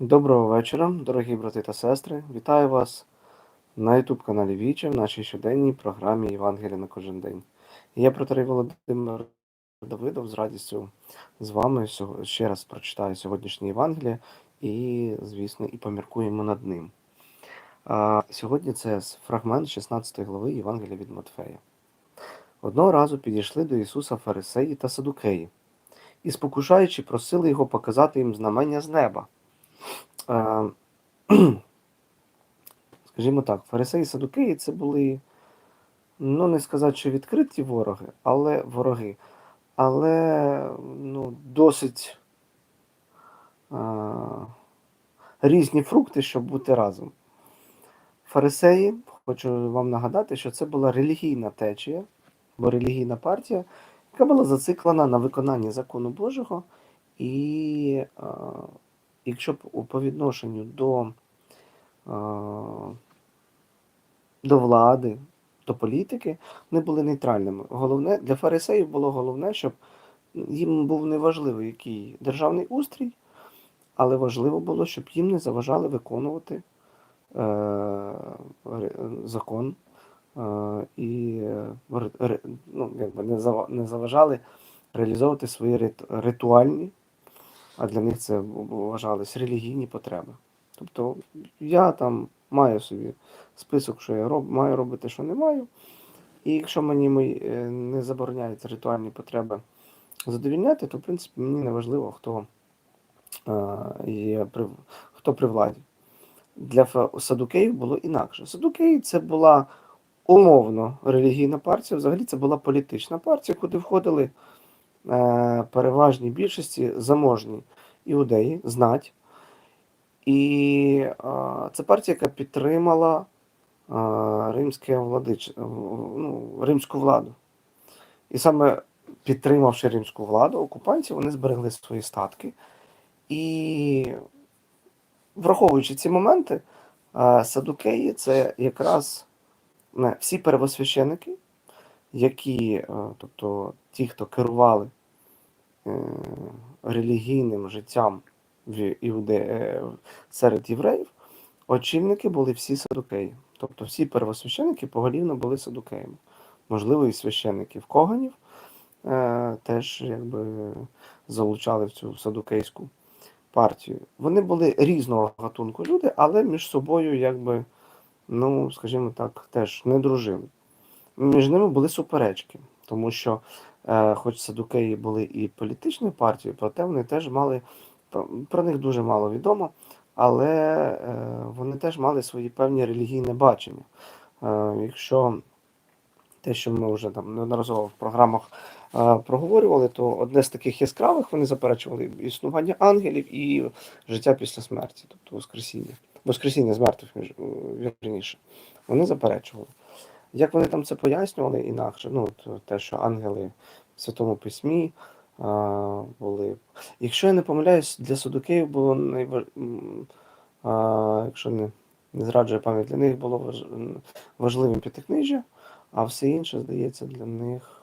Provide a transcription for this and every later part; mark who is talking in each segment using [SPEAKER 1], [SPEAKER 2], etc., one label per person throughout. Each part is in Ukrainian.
[SPEAKER 1] Доброго вечора, дорогі брати та сестри. Вітаю вас на YouTube каналі Віче в нашій щоденній програмі Євангелія на кожен день. Я протерей Володимир Давидов з радістю з вами ще раз прочитаю сьогоднішнє Євангеліє і, звісно, і поміркуємо над ним. Сьогодні це фрагмент 16 глави Євангелія від Матфея. Одного разу підійшли до Ісуса фарисеї та садукеї і, спокушаючи, просили його показати їм знамення з неба. Скажімо так, фарисеї і садукеї це були, ну не сказати, що відкриті вороги, але вороги, але ну, досить е, різні фрукти, щоб бути разом. Фарисеї, хочу вам нагадати, що це була релігійна течія, бо релігійна партія, яка була зациклена на виконанні закону Божого, і е, якщо б по відношенню до, до влади, до політики, вони були нейтральними. Головне для фарисеїв було головне, щоб їм був неважливо, який державний устрій, але важливо було, щоб їм не заважали виконувати е, закон е, і ну, якби не зава- заважали реалізовувати свої рит- ритуальні а для них це вважались релігійні потреби. Тобто я там маю собі список, що я роб, маю робити, що не маю. І якщо мені е, не забороняють ритуальні потреби задовільняти, то в принципі мені не важливо, хто є при, хто при владі. Для садукеїв було інакше. Садукеї це була умовно релігійна партія, взагалі це була політична партія, куди входили переважній більшості заможні іудеї, знать. І е, це партія, яка підтримала е, римське владич, ну, римську владу. І саме підтримавши римську владу, окупанці вони зберегли свої статки. І враховуючи ці моменти, е, садукеї це якраз не, всі первосвященики, які, е, тобто ті, хто керували е, релігійним життям в Іуде... е, серед євреїв, очільники були всі садукеї. Тобто всі первосвященики поголівно були садукеями. Можливо, і священників коганів теж якби залучали в цю садукейську партію. Вони були різного гатунку люди, але між собою, якби, ну, скажімо так, теж не дружили. Між ними були суперечки, тому що, е, хоч садукеї були і політичною партією, проте вони теж мали про, них дуже мало відомо, але е, вони теж мали свої певні релігійне бачення. Е, якщо те, що ми вже там неодноразово в програмах е, проговорювали, то одне з таких яскравих вони заперечували існування ангелів і життя після смерті, тобто Воскресіння. Воскресіння з мертвих, е, вірніше. Вони заперечували. Як вони там це пояснювали інакше? Ну, те, що ангели в Святому Письмі а, були. Якщо я не помиляюсь, для Садукеїв було найваж... а, якщо не, не зраджує пам'ять, для них було важ... важливим п'ятикнижжя, а все інше, здається, для них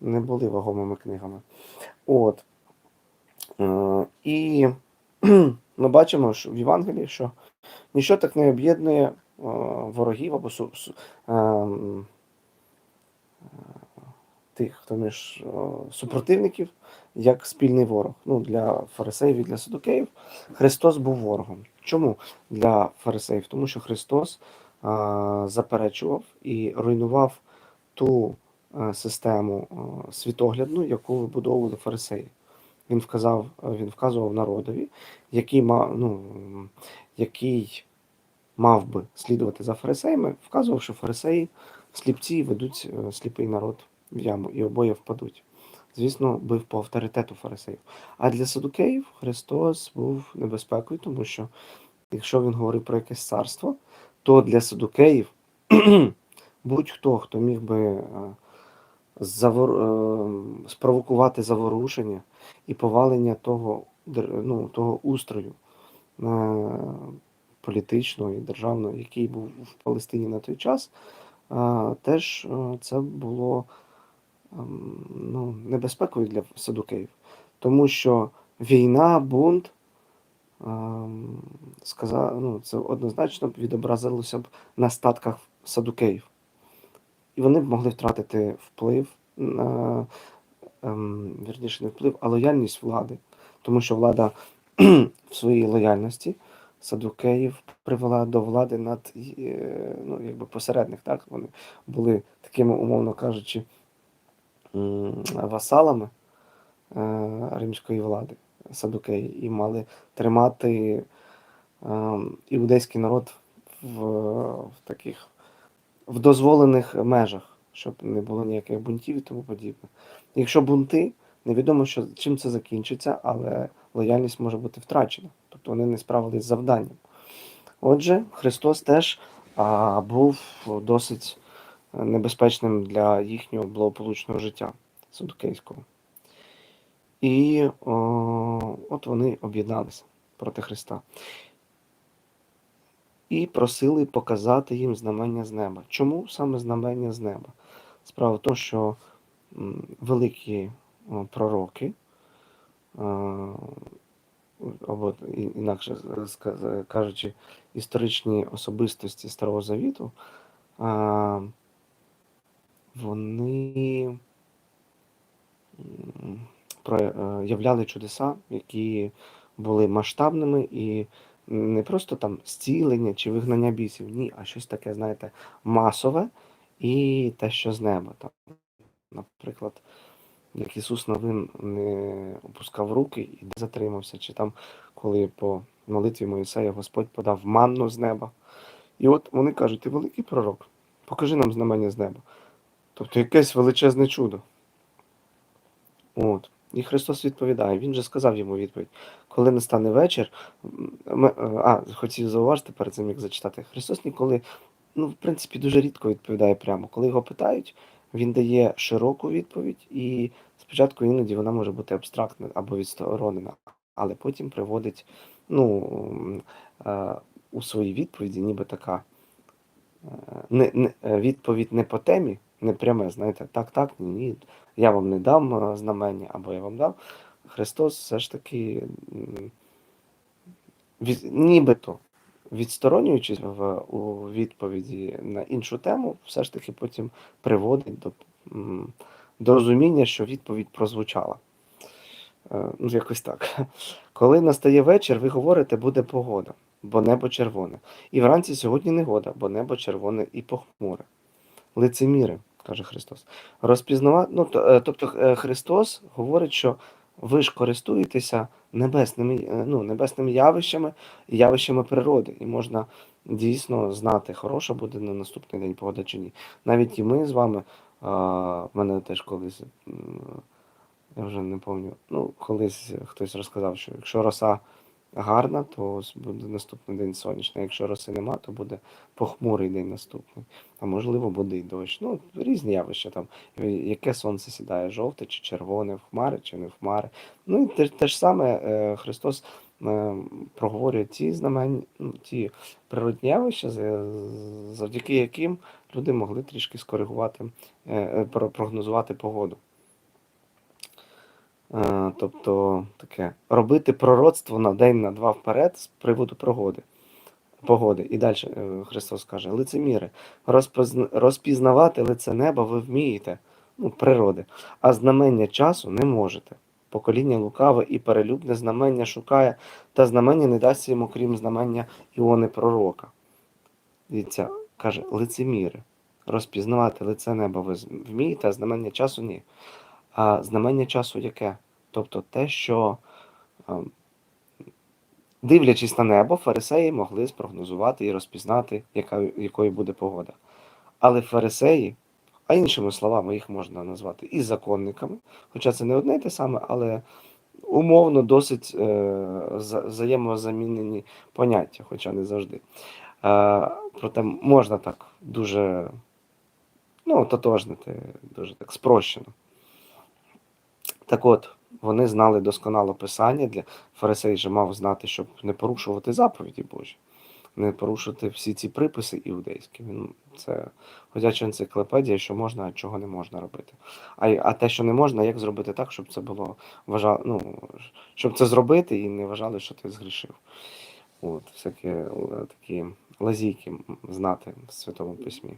[SPEAKER 1] не були вагомими книгами. От. Е, І ми бачимо, що в Євангелії, що ніщо так не об'єднує ворогів або ем, е, тих, хто між е, супротивників, як спільний ворог. Ну, для фарисеїв і для садукеїв Христос був ворогом. Чому для фарисеїв? Тому що Христос е, заперечував і руйнував ту е, систему е, світоглядну, яку вибудовували фарисеї. Він вказав, він вказував народові, який ну, який мав би слідувати за фарисеями, вказував, що фарисеї сліпці ведуть е, сліпий народ в яму, і обоє впадуть. Звісно, бив по авторитету фарисеїв. А для садукеїв Христос був небезпекою, тому що якщо він говорив про якесь царство, то для садукеїв будь-хто, хто міг би е, завор... е, спровокувати заворушення і повалення того, ну, того устрою політичного і державного, який був в Палестині на той час, теж е, це було ем, ну, небезпекою для садукеїв. Тому що війна, бунт ем, сказав, ну, це однозначно відобразилося б на статках садукеїв. І вони б могли втратити вплив на ем, вірніше не вплив, а лояльність влади. Тому що влада в своїй лояльності садукеїв привела до влади над е, ну, якби посередних. Так? Вони були такими, умовно кажучи, васалами е, римської влади, садукеї, і мали тримати е, іудейський народ в, в таких в дозволених межах, щоб не було ніяких бунтів і тому подібне. Якщо бунти, невідомо, що, чим це закінчиться, але лояльність може бути втрачена. Тобто вони не справились з завданням. Отже, Христос теж а, був досить небезпечним для їхнього благополучного життя Садукейського. І о, от вони об'єдналися проти Христа. І просили показати їм знамення з неба. Чому саме знамення з неба? Справа в тому, що великі пророки, або інакше кажучи, історичні особистості Старого Завіту, вони проявляли чудеса, які були масштабними і не просто там зцілення чи вигнання бісів, ні, а щось таке, знаєте, масове і те, що з неба. Там, наприклад, як Ісус Новин не опускав руки і не затримався, чи там, коли по молитві Моїсея Господь подав манну з неба. І от вони кажуть, ти великий пророк, покажи нам знамення з неба. Тобто якесь величезне чудо. От. І Христос відповідає, Він же сказав йому відповідь, коли настане вечір, ми- а, хотів зауважити перед цим, як зачитати, Христос ніколи, ну, в принципі, дуже рідко відповідає прямо. Коли його питають, він дає широку відповідь, і спочатку іноді вона може бути абстрактна або відсторонена, але потім приводить ну, е, у своїй відповіді, ніби така е, не, не, е, відповідь не по темі, не пряме, знаєте, так, так, ні, ні, я вам не дам знамення, або я вам дав. Христос все ж таки від, нібито відсторонюючись в, у відповіді на іншу тему, все ж таки потім приводить до, до розуміння, що відповідь прозвучала. Е, Ну, якось так. Коли настає вечір, ви говорите, буде погода, бо небо червоне. І вранці сьогодні негода, бо небо червоне і похмуре. Лицеміри, каже Христос. Розпізнава... ну, е, тобто е, Христос говорить, що ви ж користуєтеся небесними, ну, небесними явищами і явищами природи, і можна дійсно знати, хороша буде на наступний день погода чи ні. Навіть і ми з вами, а, мене теж колись, я вже не пам'ятаю, ну, колись хтось розказав, що якщо роса гарна, то буде наступний день сонячний. Якщо роси нема, то буде похмурий день наступний. А можливо, буде і дощ. Ну, різні явища там. Яке сонце сідає, жовте чи червоне, в хмари чи не в хмари. Ну і те, те ж саме е, Христос проговорює ті знамення, ну, ті природні явища, завдяки яким люди могли трішки скоригувати, е, е, про- прогнозувати погоду. Е, Тобто таке робити пророцтво на день на два вперед з приводу погоди. Погоди. І далі Христос каже: лицеміри, розпізнавати лице неба ви вмієте, ну, природи, а знамення часу не можете. Покоління лукаве і перелюбне знамення шукає, та знамення не дасть йому, крім знамення Іони Пророка. Дивіться, каже, лицеміри. Розпізнавати лице неба ви вмієте, а знамення часу ні. А знамення часу яке? Тобто те, що, дивлячись на небо, фарисеї могли спрогнозувати і розпізнати, яка, якою буде погода. Але фарисеї, а іншими словами, їх можна назвати і законниками, хоча це не одне й те саме, але умовно досить е, взаємозамінені поняття, хоча не завжди. Е, проте можна так дуже ну, тотожнити, дуже так спрощено. Так от, вони знали досконало писання для фарисей же мав знати, щоб не порушувати заповіді Божі. Не порушити всі ці приписи іудейські. Він це ходяча енциклопедія, що можна, а чого не можна робити. А, а те, що не можна, як зробити так, щоб це було вважа... ну, щоб це зробити і не вважали, що ти згрішив. От, всякі е, такі лазійки знати в Святому Письмі.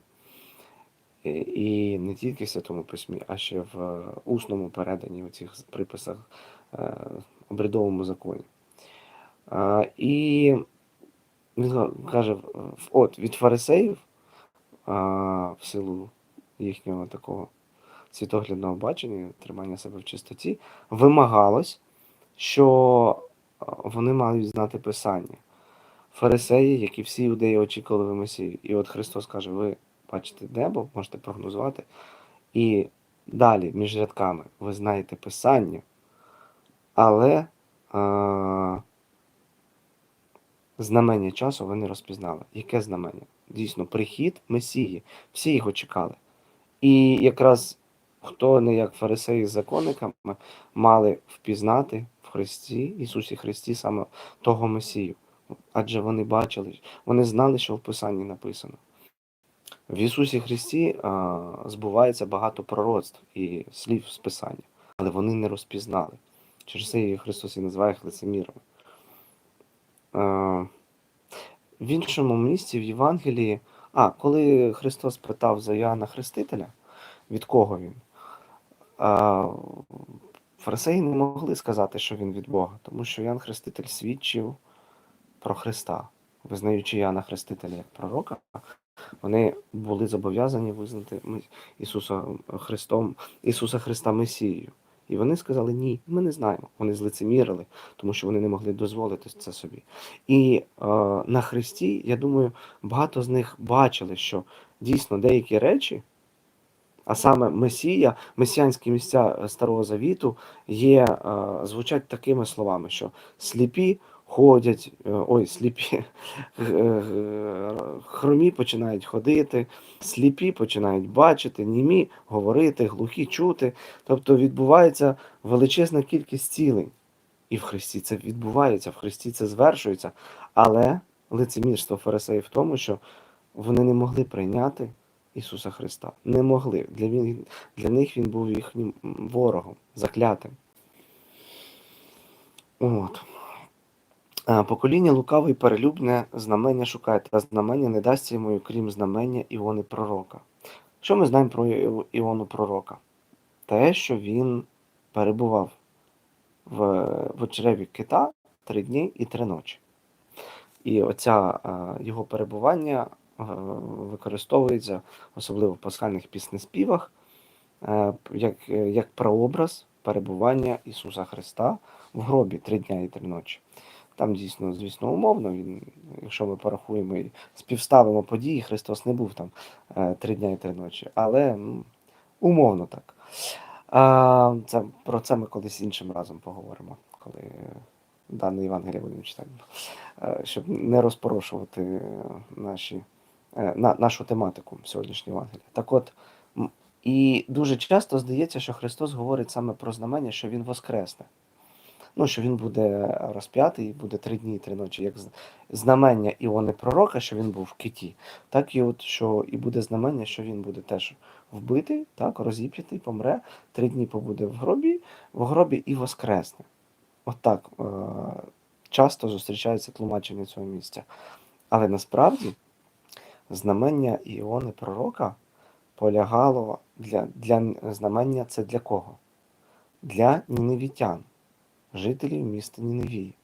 [SPEAKER 1] І, і не тільки в Святому Письмі, а ще в е, усному переданні у цих приписах е, обрядовому законі. І він каже, от від фарисеїв а, в силу їхнього такого світоглядного бачення, тримання себе в чистоті, вимагалось, що вони мають знати Писання. Фарисеї, як і всі іудеї, очікували Месію. І от Христос каже: ви бачите небо, можете прогнозувати. І далі, між рядками, ви знаєте Писання, але а, знамення часу ви не розпізнали. Яке знамення? Дійсно, прихід Месії. Всі його чекали. І якраз хто не як фарисеї з законниками мали впізнати в Христі, Ісусі Христі, саме того Месію. Адже вони бачили, вони знали, що в Писанні написано. В Ісусі Христі а, збувається багато пророцтв і слів з Писання, але вони не розпізнали. Через це і Христос і називає їх лицемірами. А, в іншому місці в Євангелії, а коли Христос питав за Іоанна Хрестителя, від кого він? А, фарисеї не могли сказати, що він від Бога, тому що Іоанн Хреститель свідчив про Христа, визнаючи Іоанна Хрестителя як пророка, вони були зобов'язані визнати Ісуса Христом, Ісуса Христа Месією. І вони сказали ні, ми не знаємо. Вони злицемірили, тому що вони не могли дозволити це собі. І е, на Христі, я думаю, багато з них бачили, що дійсно деякі речі, а саме Месія, месіанські місця Старого Завіту є, е, звучать такими словами, що сліпі ходять, е, ой, сліпі, е, е, хромі починають ходити, сліпі починають бачити, німі говорити, глухі чути. Тобто відбувається величезна кількість цілень. І в Христі це відбувається, в Христі це звершується. Але лицемірство фарисеїв в тому, що вони не могли прийняти Ісуса Христа. Не могли. Для, він, для них Він був їхнім ворогом, заклятим. От. Покоління лукаве і перелюбне знамення шукає, та знамення не дасть йому, крім знамення Іони Пророка. Що ми знаємо про Іону Пророка? Те, що він перебував в, в очреві кита три дні і три ночі. І оця його перебування використовується, особливо в пасхальних піснеспівах, як, як прообраз перебування Ісуса Христа в гробі три дня і три ночі. Там дійсно, звісно, умовно. Він, якщо ми порахуємо і співставимо події, Христос не був там е, три дня і три ночі, але ну, умовно так. А, це, про це ми колись іншим разом поговоримо, коли е, дане Євангеліє будемо читати, Е, щоб не розпорошувати наші, на, нашу тематику сьогоднішнього Євангелія. Так от, і дуже часто здається, що Христос говорить саме про знамення, що Він воскресне. Ну, що він буде розп'ятий, буде три дні і три ночі, як знамення Іони Пророка, що він був в киті, так і от що і буде знамення, що він буде теж вбитий, так, розіп'ятий, помре, три дні побуде в гробі, в гробі і воскресне. От так е- часто зустрічається тлумачення цього місця. Але насправді знамення Іони Пророка полягало для, для знамення це для кого? Для ніневітян жителів міста Ніневії.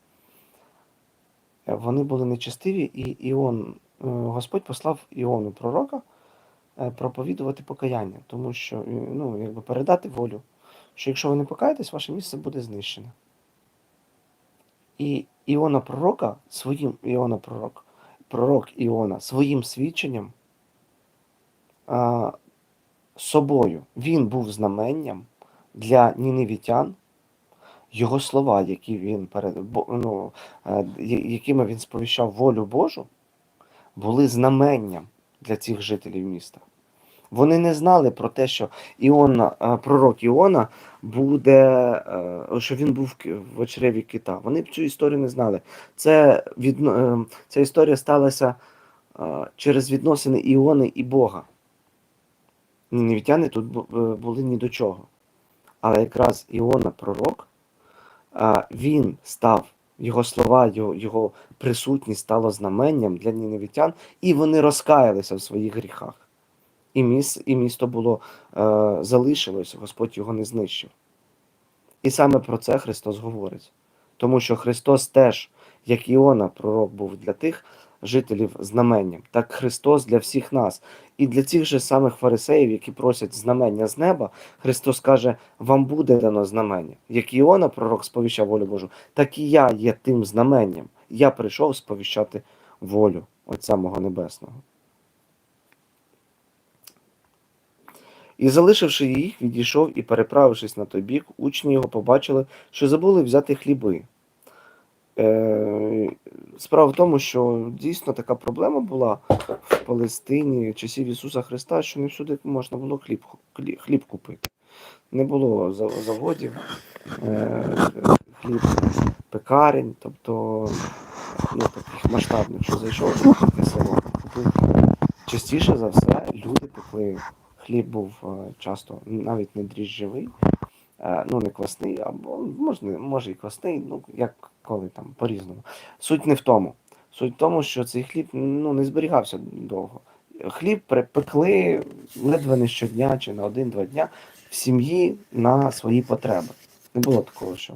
[SPEAKER 1] Е, Вони були нечестиві, і Іон, е, Господь послав Іону пророка е, проповідувати покаяння, тому що ну, якби передати волю, що якщо ви не покаєтесь, ваше місце буде знищене. І Іона пророка своїм Іона пророк, пророк Іона своїм свідченням собою він був знаменням для ніневітян, його слова, які він перед, ну, е, якими він сповіщав волю Божу, були знаменням для цих жителів міста. Вони не знали про те, що Іона, е, пророк Іона буде, е, що він був в очреві кита. Вони б цю історію не знали. Це відно, е, ця історія сталася через відносини Іони і Бога. Ніневітяни тут були ні до чого. Але якраз Іона, пророк, він став, його слова, його, його присутність стало знаменням для ніневітян, і вони розкаялися в своїх гріхах. І, міс, і місто було е, залишилось, Господь його не знищив. І саме про це Христос говорить. Тому що Христос теж, як Іона, пророк був для тих жителів знаменням, так Христос для всіх нас. І для цих же самих фарисеїв, які просять знамення з неба, Христос каже: вам буде дано знамення. Як Іона, пророк сповіщав волю Божу, так і я є тим знаменням. Я прийшов сповіщати волю Отця мого Небесного. І, залишивши їх, відійшов і, переправившись на той бік, учні його побачили, що забули взяти хліби. Е, справа в тому, що дійсно така проблема була в Палестині часів Ісуса Христа, що не всюди можна було хліб, хліб, купити. Не було заводів, е, хліб, пекарень, тобто ну, таких масштабних, що зайшов таке село. Частіше за все люди пекли. Хліб був е, часто навіть не дріжджевий, ну не квасний, або можна, може і квасний, ну як коли там по-різному. Суть не в тому. Суть в тому, що цей хліб ну, не зберігався довго. Хліб припекли ледве не щодня чи на один-два дня в сім'ї на свої потреби. Не було такого, що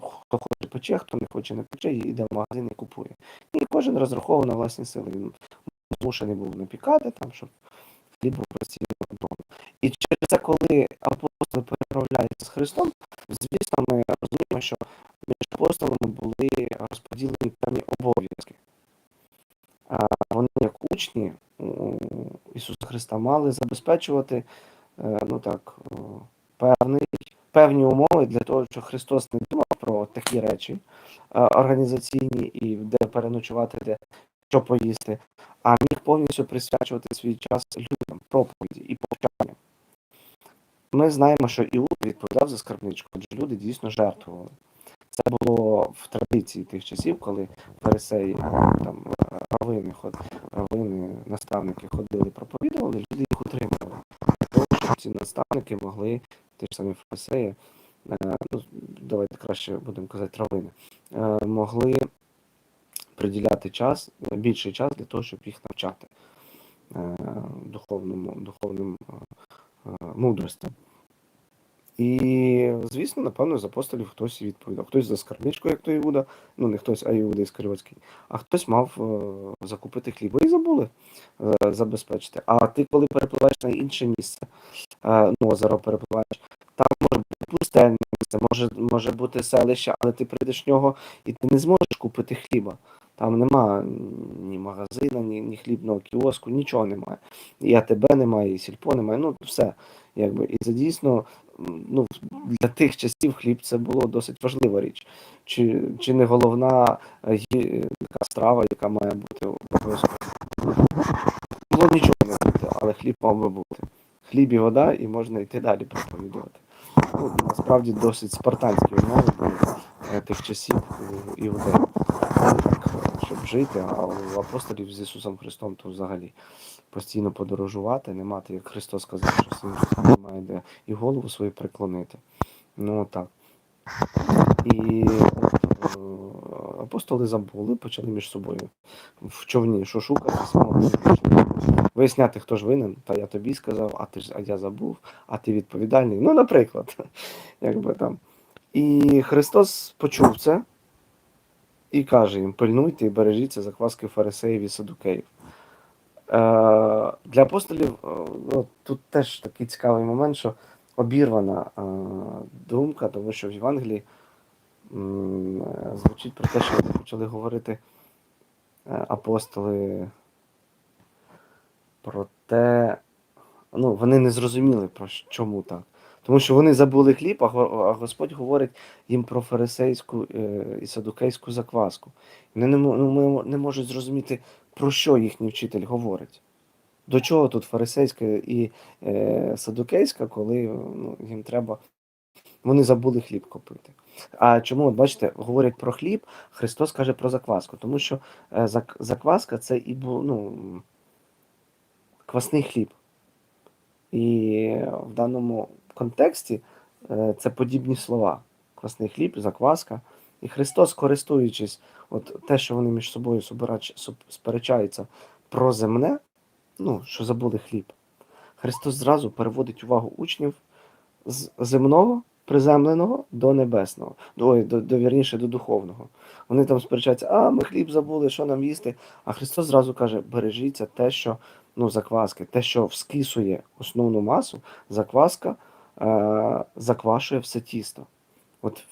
[SPEAKER 1] хто хоче пече, хто не хоче не пече, йде в магазин і купує. І кожен розраховував на власні сили. Він змушений був напікати там, щоб хліб був постійно вдома. І через це, коли апостоли переправляються з Христом, звісно, ми розуміємо, що між апостолами були розподілені певні обов'язки. Вони, як учні Ісуса Христа, мали забезпечувати е, ну так, певний, певні умови для того, щоб Христос не думав про такі речі організаційні і де переночувати, де що поїсти, а міг повністю присвячувати свій час людям, проповіді і повчанням. Ми знаємо, що Іуд відповідав за скарбничку, адже люди дійсно жертвували. Це було в традиції тих часів, коли фарисеї, там равини, равини, наставники ходили, проповідували, люди їх утримували. Того, щоб ці наставники могли, ті ж самі фарисеї, е, ну, давайте краще будемо казати равини, е, могли приділяти час, е, більший час для того, щоб їх навчати е, духовному, духовним е, е, мудростям. І, звісно, напевно, з апостолів хтось відповідав. Хтось за скарбничку, як то Іуда, ну не хтось, а Іуда Іскаріотський, а хтось мав е, закупити хліба і забули е, забезпечити. А ти, коли перепливаєш на інше місце, е, ну, озеро перепливаєш, там може бути пустельне місце, може, може бути селище, але ти прийдеш в нього і ти не зможеш купити хліба. Там нема ні магазина, ні, ні хлібного кіоску, нічого немає. І АТБ немає, і сільпо немає, ну все. Якби. І це дійсно ну, для тих часів хліб це було досить важлива річ. Чи, чи не головна е, така страва, яка має бути обов'язково. Було нічого не бути, але хліб мав би бути. Хліб і вода, і можна йти далі проповідувати. Ну, насправді досить спартанські умови були е, тих часів іудеїв. Так, щоб жити, а у апостолів з Ісусом Христом то взагалі постійно подорожувати, не мати, як Христос сказав, що син людський має де і голову свою приклонити. Ну так. І е, апостоли забули, почали між собою в човні, що шукати, виясняти, хто ж винен, та я тобі сказав, а ти ж а я забув, а ти відповідальний. Ну, наприклад, якби там. І Христос почув це і каже їм: пильнуйте і бережіться закваски фарисеїв і садукеїв. Е, для апостолів е, ну, тут теж такий цікавий момент, що обірвана е, думка, тому що в Євангелії звучить про те, що почали говорити апостоли про те, ну, вони не зрозуміли, про чому так. Тому що вони забули хліб, а Господь говорить їм про фарисейську і садукейську закваску. Вони не, ну, можуть зрозуміти, про що їхній вчитель говорить. До чого тут фарисейська і е, садукейська, коли ну, їм треба. Вони забули хліб купити. А чому, от бачите, говорять про хліб, Христос каже про закваску, тому що е, зак- закваска це і ну, квасний хліб. І в даному контексті е, це подібні слова: квасний хліб, закваска. І Христос, користуючись, от те, що вони між собою сперечаються про земне, ну, що забули хліб, Христос зразу переводить увагу учнів з земного, приземленого до небесного, ой, до, до вірніше, до духовного. Вони там сперечаються, а ми хліб забули, що нам їсти. А Христос зразу каже: бережіться те, що ну, закваски, те, що вскисує основну масу, закваска е, заквашує все тісто. От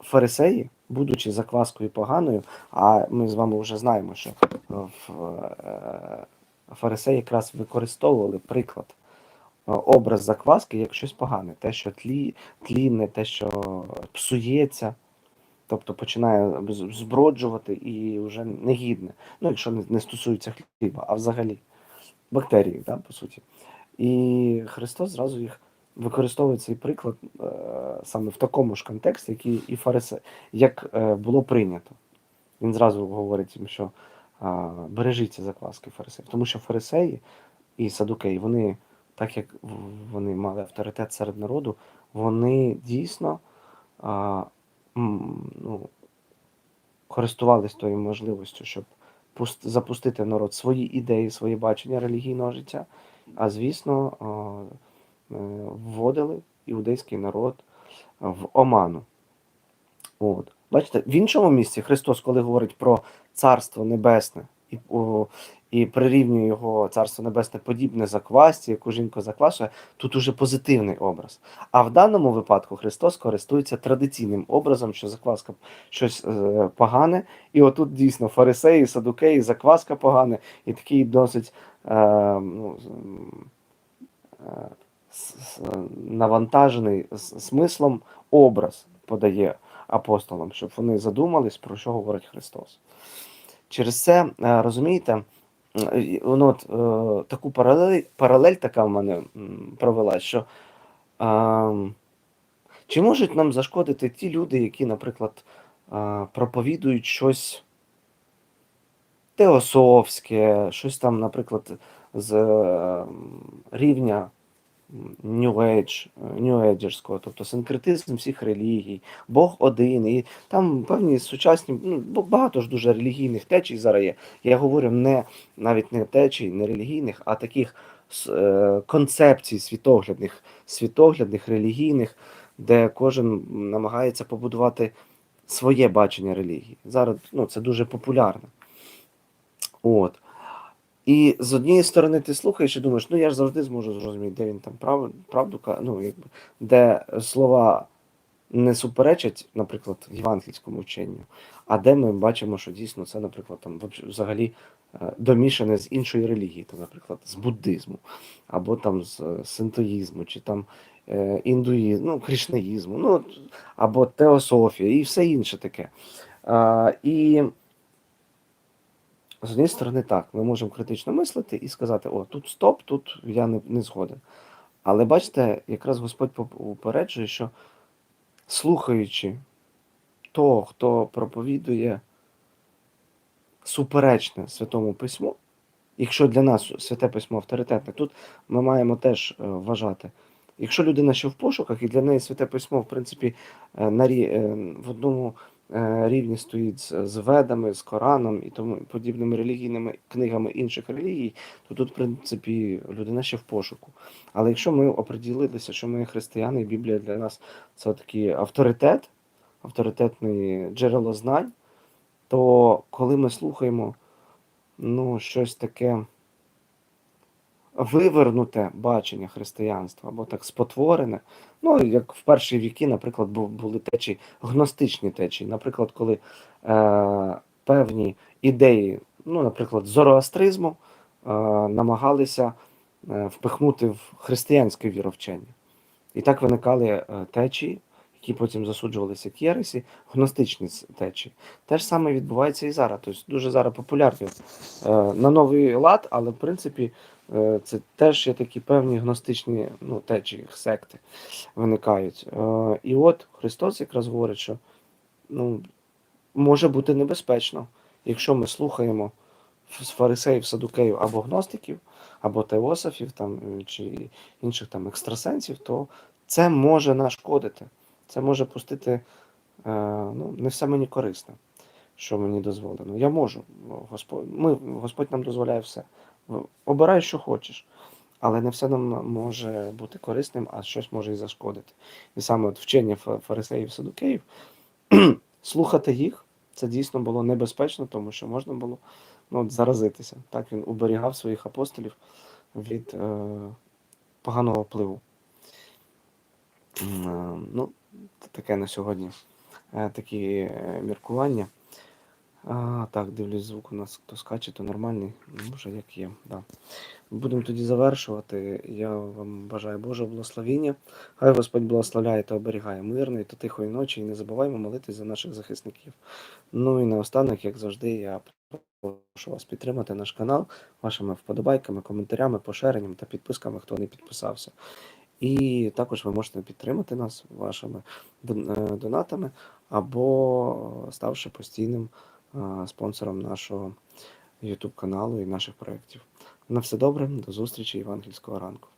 [SPEAKER 1] фарисеї, будучи закваскою поганою, а ми з вами вже знаємо, що е, фарисеї якраз використовували приклад, е, образ закваски як щось погане, те, що тлі, тлінне, те, що псується, тобто починає зброджувати і вже негідне. Ну, якщо не стосується хліба, а взагалі бактерії, да, по суті. І Христос зразу їх використовує цей приклад е, саме в такому ж контексті, який і фарисе, як е, було прийнято. Він зразу говорить їм, що а, бережіться закваски фарисеїв. Тому що фарисеї і садукеї, вони, так як вони мали авторитет серед народу, вони дійсно м, ну, користувались тою можливістю, щоб пуст- запустити народ свої ідеї, свої бачення релігійного життя, а звісно, е, вводили іудейський народ в оману. От. Бачите, в іншому місці Христос, коли говорить про Царство Небесне і, о, і прирівнює його Царство Небесне подібне заквасті, яку жінка заквасує, тут уже позитивний образ. А в даному випадку Христос користується традиційним образом, що закваска щось е, погане, і отут дійсно фарисеї, садукеї, закваска погане, і такий досить е, ну, е, навантажений смислом образ подає апостолам, щоб вони задумались, про що говорить Христос. Через це, е, розумієте, воно от, е, таку паралель, паралель така в мене провела, що е, чи можуть нам зашкодити ті люди, які, наприклад, е, проповідують щось теософське, щось там, наприклад, з е, рівня New Age, Age'ерського, тобто синкретизм всіх релігій, Бог один, і там певні сучасні, ну, багато ж дуже релігійних течій зараз є. Я говорю не навіть не течій, не релігійних, а таких е, концепцій світоглядних, світоглядних, релігійних, де кожен намагається побудувати своє бачення релігії. Зараз ну, це дуже популярно. От. І з однієї сторони ти слухаєш і думаєш, ну я ж завжди зможу зрозуміти, де він там прав, правду ну, де слова не суперечать, наприклад, євангельському вченню, а де ми бачимо, що дійсно це, наприклад, там взагалі е, домішане з іншої релігії, там, наприклад, з буддизму, або там з е, синтоїзму, чи там е, індуїзму, ну, кришнаїзму, ну, або теософія і все інше таке. А, і з однієї сторони, так, ми можемо критично мислити і сказати, о, тут стоп, тут я не, не згоден. Але бачите, якраз Господь поп- упереджує, що слухаючи того, хто проповідує суперечне Святому Письму, якщо для нас Святе Письмо авторитетне, тут ми маємо теж е, вважати. Якщо людина ще в пошуках, і для неї Святе Письмо, в принципі, е, на е, в одному рівні стоїть з, з Ведами, з Кораном і тому подібними релігійними книгами інших релігій, то тут, в принципі, людина ще в пошуку. Але якщо ми оприділилися, що ми християни, і Біблія для нас це такий авторитет, авторитетне джерело знань, то коли ми слухаємо ну, щось таке вивернуте бачення християнства, або так спотворене, ну, як в перші віки, наприклад, бу- були течії, гностичні течії, наприклад, коли е, певні ідеї, ну, наприклад, зороастризму, е, намагалися е, впихнути в християнське віровчення. І так виникали е, течії, які потім засуджувалися як єресі, гностичні течії. Те ж саме відбувається і зараз. Тобто дуже зараз популярні е, на новий лад, але в принципі Е, Це теж є такі певні гностичні ну, течії, секти виникають. Е, І от Христос якраз говорить, що ну, може бути небезпечно, якщо ми слухаємо фарисеїв, садукеїв або гностиків, або теософів там, чи інших там екстрасенсів, то це може нашкодити. Це може пустити е, ну, не все мені корисне, що мені дозволено. Я можу. Господь, ми, Господь нам дозволяє все. Обирай, що хочеш. Але не все нам може бути корисним, а щось може і зашкодити. І саме от вчення фарисеїв садукеїв, слухати їх, це дійсно було небезпечно, тому що можна було ну, от заразитися. Так він уберігав своїх апостолів від е, поганого впливу. Е, Ну, таке на сьогодні. Е, такі е, міркування. А, так, дивлюсь, звук у нас хто скаче, то нормальний. Ну, вже як є. Да. Будемо тоді завершувати. Я вам бажаю Божого благословіння. Хай Господь благословляє та оберігає мирної та тихої ночі. І не забуваймо молитись за наших захисників. Ну і наостанок, як завжди, я прошу вас підтримати наш канал вашими вподобайками, коментарями, поширенням та підписками, хто не підписався. І також ви можете підтримати нас вашими е, донатами або ставши постійним е, спонсором нашого YouTube каналу і наших проєктів. На все добре, до зустрічі євангельського ранку.